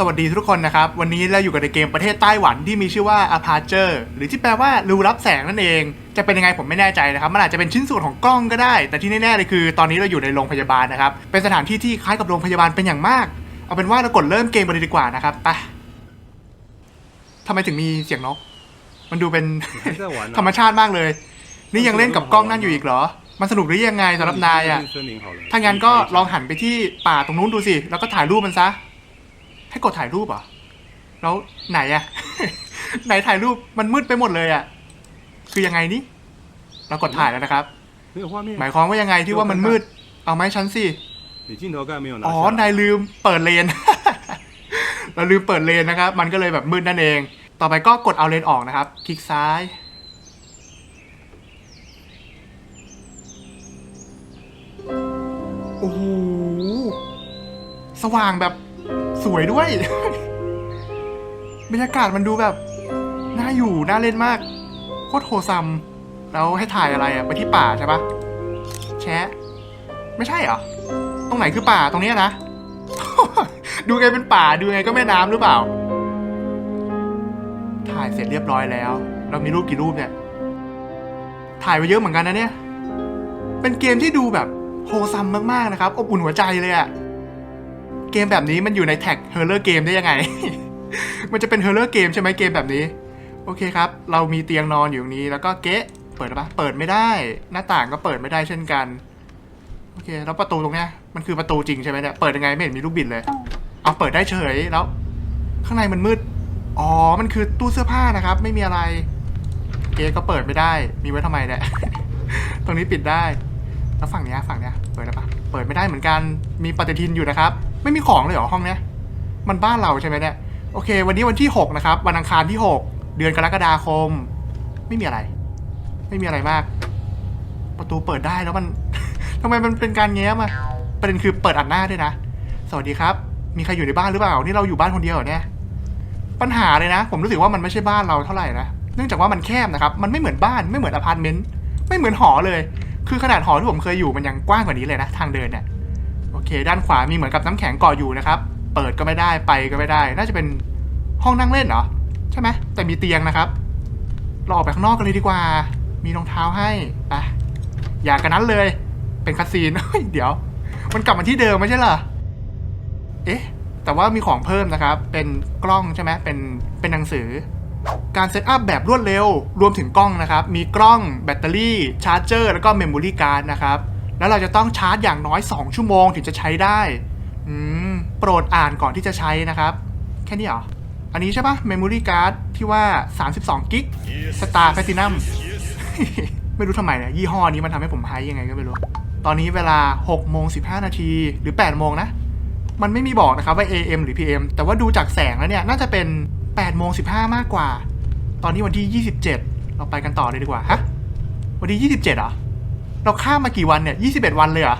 สวัสดีทุกคนนะครับ วันนี้เราอยู่กับในเกมประเทศไต้หวันที่มีชื่อว่า Aperture หรือที่แปลว่ารูรับแสงนั่นเอง จะเป็นยังไงผมไม่แน่ใจนะครับ มันอาจจะเป็นชิ้นส่วนของกล้องก็ได้ แต่ที่แน่ๆเลยคือ ตอนนี้เราอยู่ในโรงพยาบาลนะครับ เป็นสถานที่ที่คล้ายกับโรงพยาบาลเป็นอย่างมาก เอาเป็นว่าเรากดเริ่มเกมกันเลยดีกว่านะครับไะทำไมถึงมีเสียงนก มันดูเป็น ธรรมชาติมากเลย นี่ยังเล่นกับกล้องนั่นอยู่อีกเหรอมันสนุกหรือยังไงสำหรับนายอะ ถ้างั้นก็ลองหันไปที่ป่าตรงนู้นดูสิ แล้วก็ถ่ายรูปมันซะ ให้กดถ่ายรูปเหรอ แล้วไหนอะ ไหนถ่ายรูปมันมืดไปหมดเลยอะคือยังไงนี่ เรากดถ่ายแล้วนะครับ 那个画面 หมายความว่ายังไงที่ว่ามันมืด เอาไหมฉันสิ 你镜头盖没有拿 อ๋อ 下来 นายลืมเปิดเลน เราลืมเปิดเลนนะครับ มันก็เลยแบบมืดนั่นเอง ต่อไปก็กดเอาเลนออกนะครับ คลิกซ้าย โอ้โห สว่างแบบ สวยด้วย บรรยากาศมันดูแบบ น่าอยู่ น่าเล่นมาก โคตรโฮซัม แล้วให้ถ่ายอะไรอะไปที่ป่าใช่ปะแชะ ไม่ใช่เหรอ ตรงไหนคือป่าตรงเนี้ยนะ ดูไงเป็นป่าดูไงก็แม่น้ำหรือเปล่า ถ่ายเสร็จเรียบร้อยแล้ว เรามีรูปกี่รูปเนี่ย ถ่ายไว้เยอะเหมือนกันนะเนี่ย เป็นเกมที่ดูแบบโฮซัมมากๆนะครับ อบอุ่นหัวใจเลยอะ เกมแบบนี้มันอยู่ในแท็กเฮอร์เลอร์เกมได้ยังไง มันจะเป็นเฮอร์เลอร์เกมใช่ไหมเกมแบบนี้ โอเคครับ เรามีเตียงนอนอยู่ตรงนี้ แล้วก็เก๊ะ เปิดปะเปิดไม่ได้ หน้าต่างก็เปิดไม่ได้เช่นกัน โอเค แล้วประตูตรงเนี้ย มันคือประตูจริงใช่ไหมเนี่ย เปิดยังไงไม่เห็นมีลูกบิดเลย เอาเปิดได้เฉย แล้ว ข้างในมันมืด อ๋อ มันคือตู้เสื้อผ้านะครับ ไม่มีอะไร เกก็เปิดไม่ได้ มีไว้ทำไมเนี่ย ตรงนี้ปิดได้ แล้วฝั่งเนี้ยฝั่งเนี้ย เปิดได้ปะเปิดไม่ได้เหมือนกัน มีปฏิทินอยู่นะครับ ไม่มีของเลยเหรอห้องเนี้ย มันบ้านเราใช่ไหมเนี่ย โอเค วันนี้วันที่ 6 นะครับ วันอังคารที่ 6 เดือนกรกฎาคม ไม่มีอะไร ไม่มีอะไรมาก ประตูเปิดได้แล้วมันทำไมมันเป็นการแง้มอะประเด็นคือเปิดอัดหน้าด้วยนะ สวัสดีครับ มีใครอยู่ในบ้านหรือเปล่า นี่เราอยู่บ้านคนเดียวเหรอเนี่ย ปัญหาเลยนะ ผมรู้สึกว่ามันไม่ใช่บ้านเราเท่าไหร่นะ เนื่องจากว่ามันแคบนะครับ มันไม่เหมือนบ้าน ไม่เหมือนอพาร์ตเมนต์ ไม่เหมือนหอเลย คือขนาดหอที่ผมเคยอยู่มันยังกว้างกว่านี้เลยนะ ทางเดินเนี่ย อเค ด้านขวามีเหมือนกับน้ำแข็งกาะอยู่นะครับ เปิดก็ไม่ได้ไปก็ไม่ได้ น่าจะเป็นห้องนั่งเล่นเหรอใช่ไหมแต่มีเตียงนะครับเราออกไปข้างนอกกันเลยดีกว่า มีรองเท้าให้ไปอย่ากันนั้นเลย เป็นคาซีนเฮ้ยเดี๋ยว มันกลับมาที่เดิมไม่ใช่เหรอเอ๊ะแต่ว่ามีของเพิ่มนะครับ เป็นกล้องใช่ไหมเป็นเป็นหนังสือ การเซตอัพแบบรวดเร็ว รวมถึงกล้องนะครับ มีกล้องแบตเตอรี่ชาร์จเจอร์แล้วก็เมมโมรี่การ์ดนะครับ แล้วเราจะต้องชาร์จอย่างน้อย 2 ชั่วโมงถึงจะใช้ได้อืมโปรดอ่านก่อนที่จะใช้นะครับ แค่นี้เหรอ อันนี้ใช่ปะเมมโมรี่การ์ดที่ว่า 32กิกสตาร์แพตินัมไม่รู้ทำไมเนี่ยยี่ห้อนี้มันทำให้ผมไฮยังไงก็ไม่รู้ ตอนนี้เวลา6โมง15 นาทีหรือ8โมงนะ มันไม่มีบอกนะครับว่า AM หรือ PM แต่ว่าดูจากแสงแล้วเนี่ย น่าจะเป็น8โมง15 มากกว่า ตอนนี้วันที่ 27 เราไปกันต่อเลยดีกว่าฮะวันที่ 27เหรอ เราข้ามมากี่วันเนี่ย21วันเลยเหรอ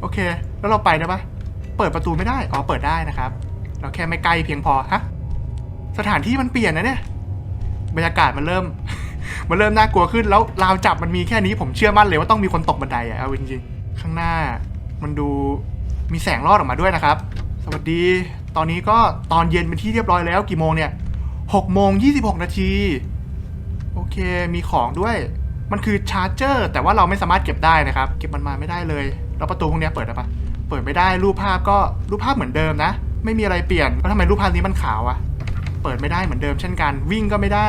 โอเค แล้วเราไปได้ปะเปิดประตูไม่ได้ อ๋อ เปิดได้นะครับ เราแค่ไม่ใกล้เพียงพอ ฮะ สถานที่มันเปลี่ยนนะเนี่ย บรรยากาศมันเริ่ม มันเริ่มน่ากลัวขึ้น แล้วราวจับมันมีแค่นี้ ผมเชื่อมั่นเลยว่าต้องมีคนตกบันไดอะเอาจริงๆ ข้างหน้า มันดูมีแสงรอดออกมาด้วยนะครับ สวัสดี ตอนนี้ก็ตอนเย็นเป็นที่เรียบร้อยแล้ว กี่โมงเนี่ย6โมง26นาที โอเค มีของด้วย มันคือชาร์จเจอร์แต่ว่าเราไม่สามารถเก็บได้นะครับ เก็บมันมาไม่ได้เลย แล้วประตูพวกเนี้เปิดได้ปะเปิดไม่ได้รูปภาพก็รูปภาพเหมือนเดิมนะ ไม่มีอะไรเปลี่ยนแล้วทำไมรูปภาพนี้มันขาวอะเปิดไม่ได้เหมือนเดิมเช่นกัน วิ่งก็ไม่ได้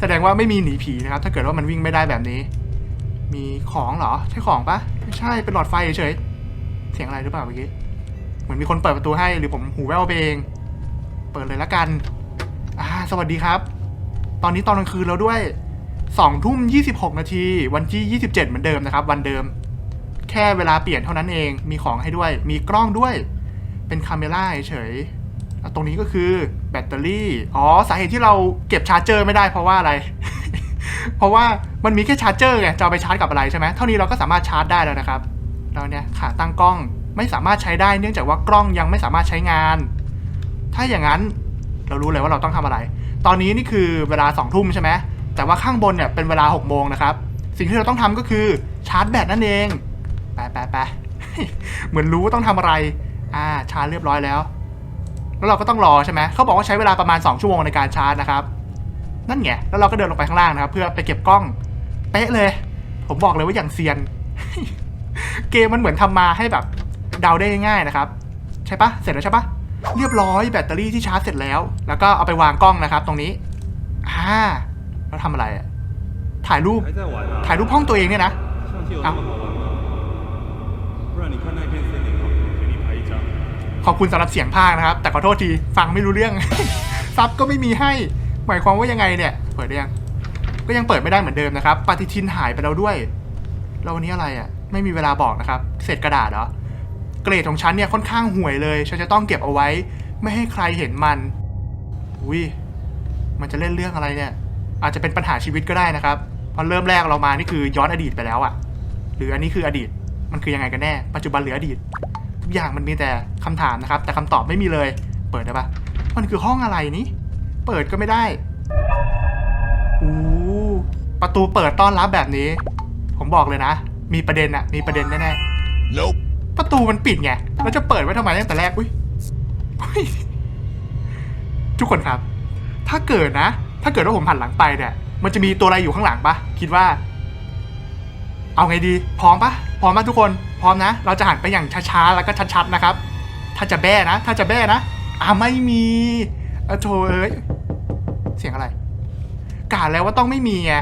แสดงว่าไม่มีหนีผีนะครับ ถ้าเกิดว่ามันวิ่งไม่ได้แบบนี้ มีของเหรอใช่ของปะไม่ใช่เป็นหลอดไฟเฉยเสียงอะไรหรือเปล่าเมื่อกี้เหมือนมีคนเปิดประตูให้หรือผมหูแว่วไปเอง เปิดเลยละกันอ่าสวัสดีครับ ตอนนี้ตอนกลางคืนแล้วด้วย สองทุ่มยี่สิบหกนาที วันที่ยี่สิบเจ็ดเหมือนเดิมนะครับ วันเดิม แค่เวลาเปลี่ยนเท่านั้นเอง มีของให้ด้วย มีกล้องด้วย เป็นคาเมล่าเฉยตรงนี้ก็คือแบตเตอรี่ อ๋อ สาเหตุที่เราเก็บชาร์จเจอร์ไม่ได้เพราะว่าอะไร เพราะว่ามันมีแค่ชาร์จเจอร์ไง จะไปชาร์จกับอะไรใช่ไหม เท่านี้เราก็สามารถชาร์จได้แล้วนะครับแล้วเนี่ยขาตั้งกล้องไม่สามารถใช้ได้เนื่องจากว่ากล้องยังไม่สามารถใช้งาน ถ้าอย่างนั้นเรารู้เลยว่าเราต้องทำอะไร ตอนนี้นี่คือเวลาสองทุ่มใช่ไหม แต่ว่าข้างบนเนี่ยเป็นเวลาหกโมงนะครับ สิ่งที่เราต้องทำก็คือชาร์จแบตนั่นเอง ไปไปไปเหมือนรู้ว่าต้องทำอะไร อ่า ชาร์จเรียบร้อยแล้ว แล้วเราก็ต้องรอใช่ไหมเขาบอกว่าใช้เวลาประมาณ 2 ชั่วโมงในการชาร์จนะครับ นั่นไง แล้วเราก็เดินลงไปข้างล่างนะครับ เพื่อไปเก็บกล้อง เป๊ะเลย ผมบอกเลยว่าอย่างเซียน เกมมันเหมือนทำมาให้แบบเดาได้ง่ายๆนะครับ ใช่ปะเสร็จแล้วใช่ปะเรียบร้อยแบตเตอรี่ที่ชาร์จเสร็จแล้ว แล้วก็เอาไปวางกล้องนะครับ ตรงนี้อ่า แล้วทำอะไรอะถ่ายรูป 还在玩啊？ ถ่ายรูปห้องตัวเองเนี่ยนะ 相机有这么好玩吗？不然你看那片森林好，给你拍一张。 ขอบคุณสำหรับเสียงภาคนะครับ แต่ขอโทษที ฟังไม่รู้เรื่อง ซับก็ไม่มีให้ หมายความว่ายังไงเนี่ย เปิดได้ยัง ก็ยังเปิดไม่ได้เหมือนเดิมนะครับ ปฏิทินหายไปแล้วด้วย แล้ววันนี้อะไรอ่ะ ไม่มีเวลาบอกนะครับ เศษกระดาษเหรอ เกรดของฉันเนี่ยค่อนข้างห่วยเลย ฉันจะต้องเก็บเอาไว้ ไม่ให้ใครเห็นมัน อุ้ย มันจะเล่นเรื่องอะไรเนี่ย อาจจะเป็นปัญหาชีวิตก็ได้นะครับ เพราะเริ่มแรกเรามานี่คือย้อนอดีตไปแล้วอะหรืออันนี้คืออดีต มันคือยังไงกันแน่ ปัจจุบันหรืออดีต ทุกอย่างมันมีแต่คำถามนะครับ แต่คำตอบไม่มีเลย เปิดได้ปะมันคือห้องอะไรนี้ เปิดก็ไม่ได้อู้ประตูเปิดต้อนรับแบบนี้ ผมบอกเลยนะ มีประเด็นอะมีประเด็นแน่ๆ Nope. ประตูมันปิดไงเราจะเปิดไว้ทำไมตั้งแต่แรก อุ้ยอุ๊ยทุกคนครับ ถ้าเกิดนะ ถ้าเกิดว่าผมหันหลังไปเนี่ย มันจะมีตัวอะไรอยู่ข้างหลังปะคิดว่า เอาไงดี พร้อมปะพร้อมปะทุกคน พร้อมนะ เราจะหันไปอย่างช้าๆ แล้วก็ชัดๆ นะครับ ถ้าจะแบ้นะ ถ้าจะแบ้นะ อ่าไม่มีอะโถเอ้ย เสียงอะไร กาดแล้วว่าต้องไม่มีไง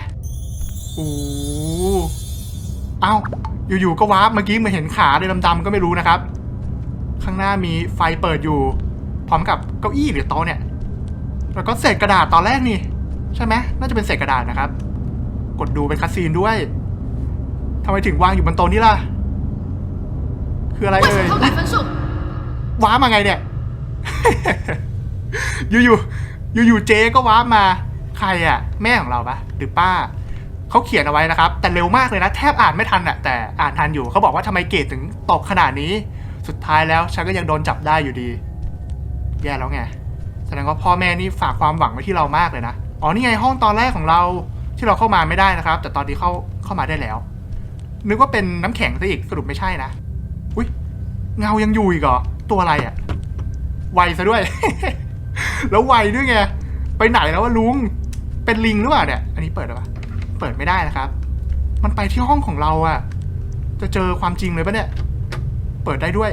โอ้เอ้า อยู่ๆ ก็วาร์ปเมื่อกี้มือนเห็นขาเดินดำๆ ก็ไม่รู้นะครับ ข้างหน้ามีไฟเปิดอยู่ พร้อมกับเก้าอี้หรือโต๊ะเนี่ย แล้วก็เศษกระดาษตอนแรกนี่ ใช่ไหมน่าจะเป็นเศษกระดาษนะครับ กดดูเป็นคาซีนด้วยทำไมถึงวางอยู่บนโต๊ะนี่ล่ะ คืออะไรเอ่ยว้ามาไงเนี่ยอยู่ๆอยู่ๆเจ๊ก็ว้ามา ใครอะ แม่ของเราปะหรือป้าเขาเขียนเอาไว้นะครับ แต่เร็วมากเลยนะ แทบอ่านไม่ทันอะแต่อ่านทันอยู่เขาบอกว่าทำไมเกรดถึงตกขนาดนี้ สุดท้ายแล้วฉันก็ยังโดนจับได้อยู่ดี แย่แล้วไง แสดงว่าพ่อแม่นี่ฝากความหวังไว้ที่เรามากเลยนะ อ๋อนี่ไงห้องตอนแรกของเราที่เราเข้ามาไม่ได้นะครับ แต่ตอนนี้เข้าเข้ามาได้แล้ว นึกว่าเป็นน้ำแข็งซะอีกสรุปไม่ใช่นะ อุ้ยเงายังอยู่อีกเหรอตัวอะไรอะ่ะไวซะด้วย แล้วไวด้วยไงไปไหนแล้ววะลุงเป็นลิงหรือเปล่าเนี่ย อันนี้เปิดหรือเปล่าเปิดไม่ได้นะครับ มันไปที่ห้องของเราอะจะเจอความจริงเลยปะเนี่ย เปิดได้ด้วย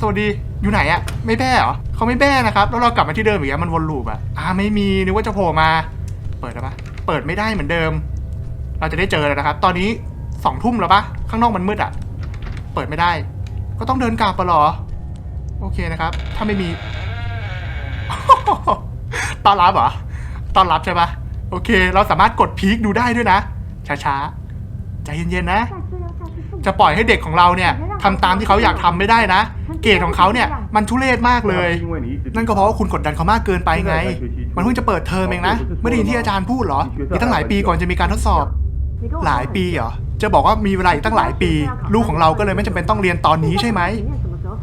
สวัสดีอยู่ไหนอะไม่แบ้เหรอเขาไม่แบ้นะครับ แล้วเรากลับมาที่เดิมอีกแล้วมันวนลูปอะอ่าไม่มีนึกว่าจะโผล่มา เปิดได้ปะเปิดไม่ได้เหมือนเดิม เราจะได้เจอแล้วนะครับ ตอนนี้สองทุ่มแล้วปะข้างนอกมันมืดอะเปิดไม่ได้ ก็ต้องเดินกลับปะหรอ โอเคนะครับ ถ้าไม่มีตอนรับเหรอตอนรับใช่ปะโอเค เราสามารถกดพีคดูได้ด้วยนะช้าๆใจเย็นๆนะ จะปล่อยให้เด็กของเราเนี่ย ทำตามที่เขาอยากทำไม่ได้นะ เกรดของเขาเนี่ยมันทุเรศมากเลย นั่นก็เพราะว่าคุณกดดันเขามากเกินไปไง มันเพิ่งจะเปิดเทอมเองนะ ไม่ได้ยินที่อาจารย์พูดหรอ อีกตั้งหลายปีก่อนจะมีการทดสอบ หลายปีเหรอ จะบอกว่ามีเวลาอีกตั้งหลายปี ลูกของเราก็เลยไม่จำเป็นต้องเรียนตอนนี้ใช่ไหม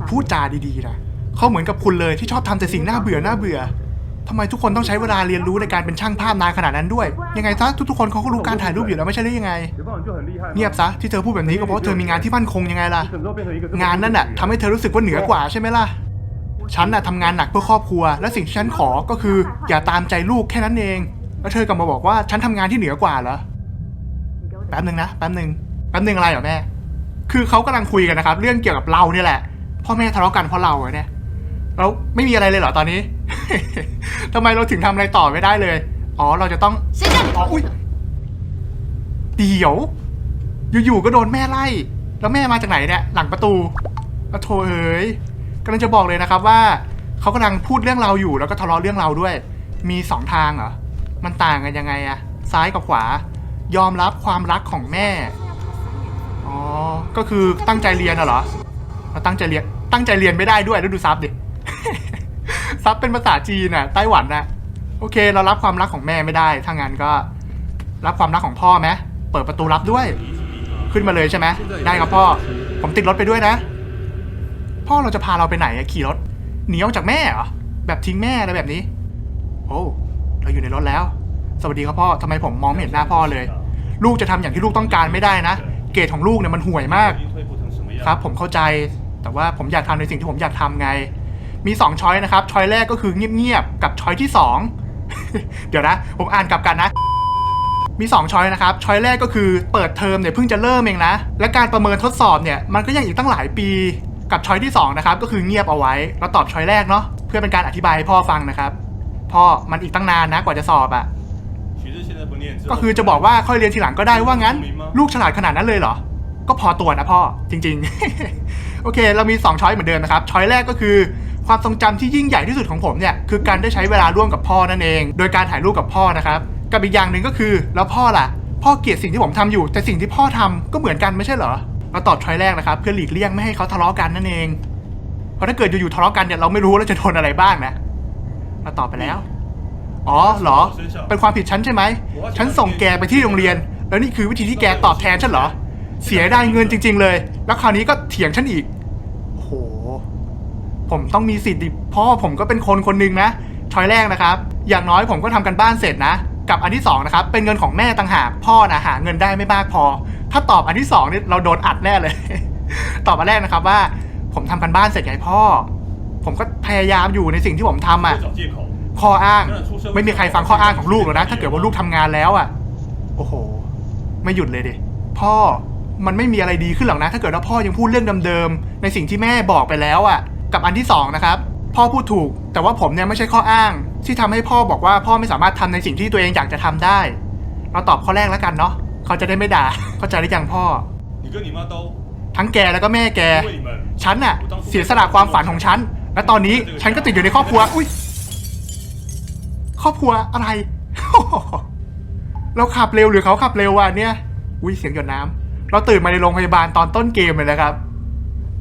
พูดจาดีๆนะเขาเหมือนกับคุณเลยที่ชอบทำแต่สิ่งน่าเบื่อน่าเบื่อ ทำไมทุกคนต้องใช้เวลาเรียนรู้ในการเป็นช่างภาพนานขนาดนั้นด้วย ยังไงซะทุกๆคนเขาก็รู้การถ่ายรูปอยู่แล้วไม่ใช่หรือยังไง เงียบซะที่เธอพูดแบบนี้ก็เพราะเธอมีงานที่มั่นคงยังไงล่ะ งานนั่นน่ะทำให้เธอรู้สึกว่าเหนือกว่าใช่ไหมล่ะ ฉันน่ะทำงานหนักเพื่อครอบครัว และสิ่งที่ฉันขอก็คือ อย่าตามใจลูกแค่นั้นเอง แล้วเธอกลับมาบอกว่าฉันทำงานที่เหนือกว่าเหรอ แป๊บหนึ่งนะแป๊บหนึ่งแป๊บหนึ่งอะไรเหรอแม่ คือเขากำลังคุยกันนะครับ เรื่องเกี่ยวกับเราเนี่ยแหละ พ่อแม่ทะเลาะกันเพราะเราเนี่ยเราไม่มีอะไรเลยเหรอตอนนี้ ทำไมเราถึงทำอะไรต่อไม่ได้เลย อ๋อ เราจะต้องเส้ยเดี๋ยว อยู่ๆก็โดนแม่ไล่ แล้วแม่มาจากไหนเนี่ย หลังประตูโล้เอ๋ยกำลังจะบอกเลยนะครับว่าเขากำลังพูดเรื่องเราอยู่ แล้วก็ทะเลาะเรื่องเราด้วย มีสองทางเหรอ มันต่างกันยังไงอะซ้ายกับขวา ยอมรับความรักของแม่ อ๋อ ก็คือตั้งใจเรียนเหรอตั้งใจเรียน ตั้งใจเรียนไม่ได้ด้วยแล้วดูซับดิ ซับเป็นภาษาจีนน่ะไต้หวันน่ะโอเค เรารับความรักของแม่ไม่ได้ถ้างั้นก็ รับความรักของพ่อไหมเปิดประตูรับด้วย ขึ้นมาเลยใช่ไหมได้ครับพ่อ ผมติดรถไปด้วยนะ พ่อเราจะพาเราไปไหนอะขี่รถหนีออกจากแม่เหรอแบบทิ้งแม่อะไรแบบนี้ โอ้เราอยู่ในรถแล้ว สวัสดีครับพ่อทำไมผมมองไม่เห็นหน้าพ่อเลย ลูกจะทำอย่างที่ลูกต้องการไม่ได้นะ เกรดของลูกเนี่ยมันห่วยมาก ครับ ผมเข้าใจแต่ว่าผมอยากทำในสิ่งที่ผมอยากทำไง มี 2 ช้อยนะครับ ช้อยแรกก็คือเงียบๆ กับช้อยที่ 2 เดี๋ยวนะ ผมอ่านกลับกันนะ มี 2 ช้อยนะครับ ช้อยแรกก็คือเปิดเทอมเนี่ยเพิ่งจะเริ่มเองนะ และการประเมินทดสอบเนี่ยมันก็ยังอีกตั้งหลายปี กับช้อยที่2นะครับก็คือเงียบเอาไว้ เราตอบช้อยแรกเนาะเพื่อเป็นการอธิบายให้พ่อฟังนะครับ พ่อมันอีกตั้งนานนะกว่าจะสอบอะ่ะก็คือจะบอกว่าค่อยเรียนทีหลังก็ได้ว่างั้น ลูกฉลาดขนาดนั้นเลยเหรอ ก็พอตัวนะพ่อจริง ๆ โอเค เรามี 2 ช้อยเหมือนเดิมนะครับ ช้อยแรกก็คือ ความทรงจำที่ยิ่งใหญ่ที่สุดของผมเนี่ยคือการได้ใช้เวลาร่วมกับพ่อนั่นเอง โดยการถ่ายรูปกับพ่อนะครับ กับอีกอย่างหนึ่งก็คือ แล้วพ่อล่ะ พ่อเกลียดสิ่งที่ผมทำอยู่ แต่สิ่งที่พ่อทำก็เหมือนกันไม่ใช่เหรอเราตอบช้อยแรกนะครับเพื่อหลีกเลี่ยงไม่ให้เขาทะเลาะกันนั่นเองเพราะถ้าเกิดอยู่ๆทะเลาะกันเนี่ยเราไม่รู้ว่าเราจะโดนอะไรบ้างนะเราตอบไปแล้ว อ๋อเหรอ เป็นความผิดฉันใช่ไหมฉันส่งแกไปที่โรงเรียน แล้วนี่คือวิธีที่แกตอบแทนฉันเหรอ เสียได้เงินจริง ๆ เลย แล้วคราวนี้ก็เถียงฉันอีก ผมต้องมีสิทธิ์ดิพ่อผมก็เป็นคนคนหนึงนะช้อยแรกนะครับ อย่างน้อยผมก็ทำกันบ้านเสร็จนะ กับอันที่สองนะครับ เป็นเงินของแม่ต่างหากพ่อนะหาเงินได้ไม่มากพอ ถ้าตอบอันที่สองเนี่ยเราโดนอัดแน่เลย ตอบมาแรกนะครับว่า ผมทำกันบ้านเสร็จไงพ่อ ผมก็พยายามอยู่ในสิ่งที่ผมทำอะ。ข้ออ้างไม่มีใครฟังข้ออ้างของลูกหรอกนะ ถ้าเกิดว่าลูกทำงานแล้วอะ โอ้โห ไม่หยุดเลยดิพ่อมันไม่มีอะไรดีขึ้นหรอกนะ ถ้าเกิดว่าพ่อยังพูดเรื่องเดิมๆในสิ่งที่แม่บอกไปแล้วอะ กับอันที่2นะครับพ่อพูดถูก แต่ว่าผมเนี่ยไม่ใช่ข้ออ้าง ที่ทำให้พ่อบอกว่าพ่อไม่สามารถทำในสิ่งที่ตัวเองอยากจะทำได้ เราตอบข้อแรกแล้วกันเนาะเขาจะได้ไม่ด่าเข้าใจหรือยังพ่อทั้งแกแล้วก็แม่แก ฉันน่ะ เสียสละความฝันของฉัน และตอนนี้ฉันก็ติดอยู่ในครอบครัว อุ้ยครอบครัวอะไร เราขับเร็วหรือเขาขับเร็ววะเนี่ย อุ้ยเสียงหยดน้ำ เราตื่นมาในโรงพยาบาลตอนต้นเกมเลยนะครับ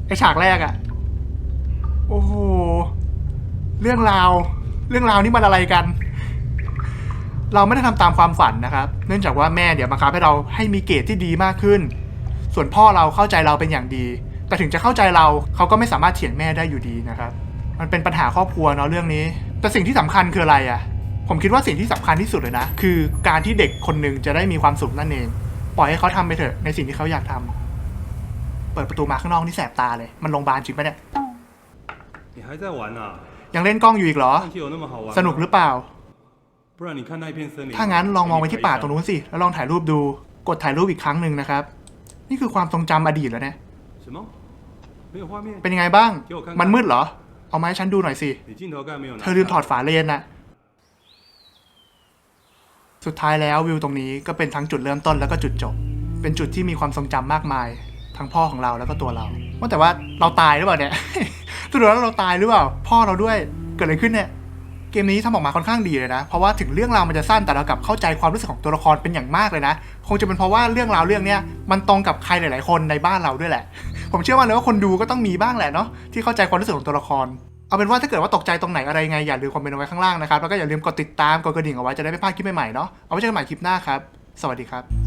ไอฉากแรกอะ โอ้โห เรื่องราว เรื่องราวนี่มันอะไรกัน เราไม่ได้ทำตามความฝันนะครับ เนื่องจากว่าแม่เดี๋ยวบังคับให้เราให้มีเกรดที่ดีมากขึ้น ส่วนพ่อเราเข้าใจเราเป็นอย่างดี แต่ถึงจะเข้าใจเราเขาก็ไม่สามารถเถียงแม่ได้อยู่ดีนะครับ มันเป็นปัญหาครอบครัวเนาะเรื่องนี้ แต่สิ่งที่สำคัญคืออะไรอะ่ะ ผมคิดว่าสิ่งที่สำคัญที่สุดเลยนะ คือการที่เด็กคนหนึ่งจะได้มีความสุขนั่นเอง ปล่อยให้เขาทำไปเถอะในสิ่งที่เขาอยากทำเปิดประตูมาข้างนอกนี่แสบตาเลย มันโรงพยาบาลจริงปะเนี่ย 你还在玩啊？ ยังเล่นกล้องอยู่อีกเหรอ 看起有那么好玩吗？ สนุกหรือเปล่า 不然你看那一片森林。 ถ้างั้นลองมองไปที่ป่าตรงนู้นสิ แล้วลองถ่ายรูปดู กดถ่ายรูปอีกครั้งหนึ่งนะครับ นี่คือความทรงจำอดีตแล้วเนี่ย 什么？没有画面？ เป็นยังไงบ้าง มันมืดเหรอ เอามาให้ฉันดูหน่อยสิ 你镜头盖没有拿？ เธอลืมถอดฝาเลนน่ะ สุดท้ายแล้ววิวตรงนี้ก็เป็นทั้งจุดเริ่มต้นแล้วก็จุดจบ เป็นจุดที่มีความทรงจำมากมาย ทั้งพ่อของเราแล้วก็ตัวเราว่าแต่ว่าเราตายหรือเปล่าเนี่ยสรุปแล้วเราตายหรือเปล่า พ่อเราด้วยเกิดอะไรขึ้นเนี่ยเกมนี้ทำออกมาค่อนข้างดีเลยนะ เพราะว่าถึงเรื่องราวมันจะสั้นแต่เรากลับเข้าใจความรู้สึกของตัวละครเป็นอย่างมากเลยนะ คงจะเป็นเพราะว่าเรื่องราวเรื่องเนี้ยมันตรงกับใครหลาย ๆ คนในบ้านเราด้วยแหละ ผมเชื่อว่าเลยว่าคนดูก็ต้องมีบ้างแหละเนาะที่เข้าใจความรู้สึกของตัวละคร เอาเป็นว่าถ้าเกิดว่าตกใจตรงไหนอะไรไงอย่าลืมคอมเมนต์เอาไว้ข้างล่างนะครับแล้วก็อย่าลืมกดติดตามกดกระดิ่งเอาไว้จะได้ไม่พลาดคลิปใหม่ ๆ เนาะเอาไว้เจอกันใหม่คลิปหน้าครับ สวัสดีครับ